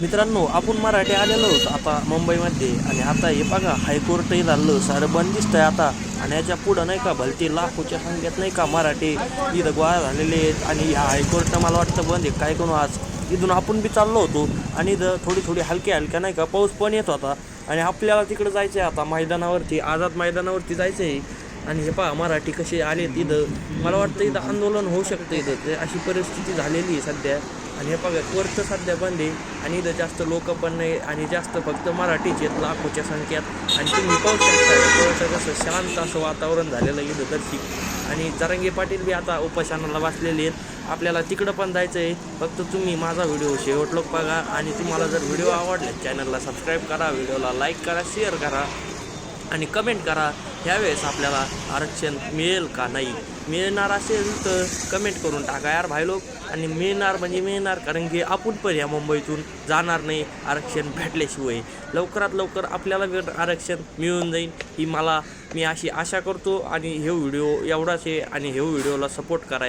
मित्रांनो आपण मराठी आलेलो आहोत आता मुंबईमध्ये. आणि आता हे बघा हायकोर्टही झालं सारं बंदिस्त आहे आता. आणि याच्या पुढं नाही का भलती लाखोच्या संख्येत नाही का मराठी इथं गोळा झालेले आहेत. आणि ह्या हायकोर्टनं मला वाटतं बंद आहे. काय करू आज? इथून आपण बी चाललो होतो. आणि इथं थोडी थोडी हलक्या हलक्या नाही का पाऊस पण येत होता. आणि आपल्याला तिकडं जायचं आहे आता. मैदानावरती आझाद मैदानावरती जायचं आहे आणि हे पहा मराठी कसे आले इथं मला वाटतं इथं आंदोलन होऊ शकतं इथं. अशी परिस्थिती झालेली आहे सध्या. आणि हे बघा कोर्ट सध्या बंद आहे. आणि इथं जास्त लोक पण नाही आणि जास्त फक्त मराठीच आहेत लाखोच्या संख्यात. आणि तुम्ही पाहू शकता कोर्ट कसं शांत असं वातावरण झालेलं आहे इथं दर्शिक आणि जरांगे पाटील बी आता उपोषणाला बसलेले आहेत. आपल्याला तिकडं पण जायचं आहे. फक्त तुम्ही माझा व्हिडिओ शेवट लोक बघा. आणि तुम्हाला जर व्हिडिओ आवडले चॅनलला सबस्क्राईब करा व्हिडिओला लाईक करा शेअर करा. आणि कमेंट करा ह्यावेळेस आपल्याला आरक्षण मिळेल का नाही? मिळणार असेल तर कमेंट करून टाका यार भाई लोक. आणि मिळणार म्हणजे मिळणार कारण की आपण पण या मुंबईतून जाणार नाही आरक्षण भेटल्याशिवाय. लवकरात लवकर आपल्याला आरक्षण मिळून जाईल ही मला मी अशी आशा करतो. आणि हे व्हिडिओ एवढाच आहे आणि हे व्हिडिओला सपोर्ट करा.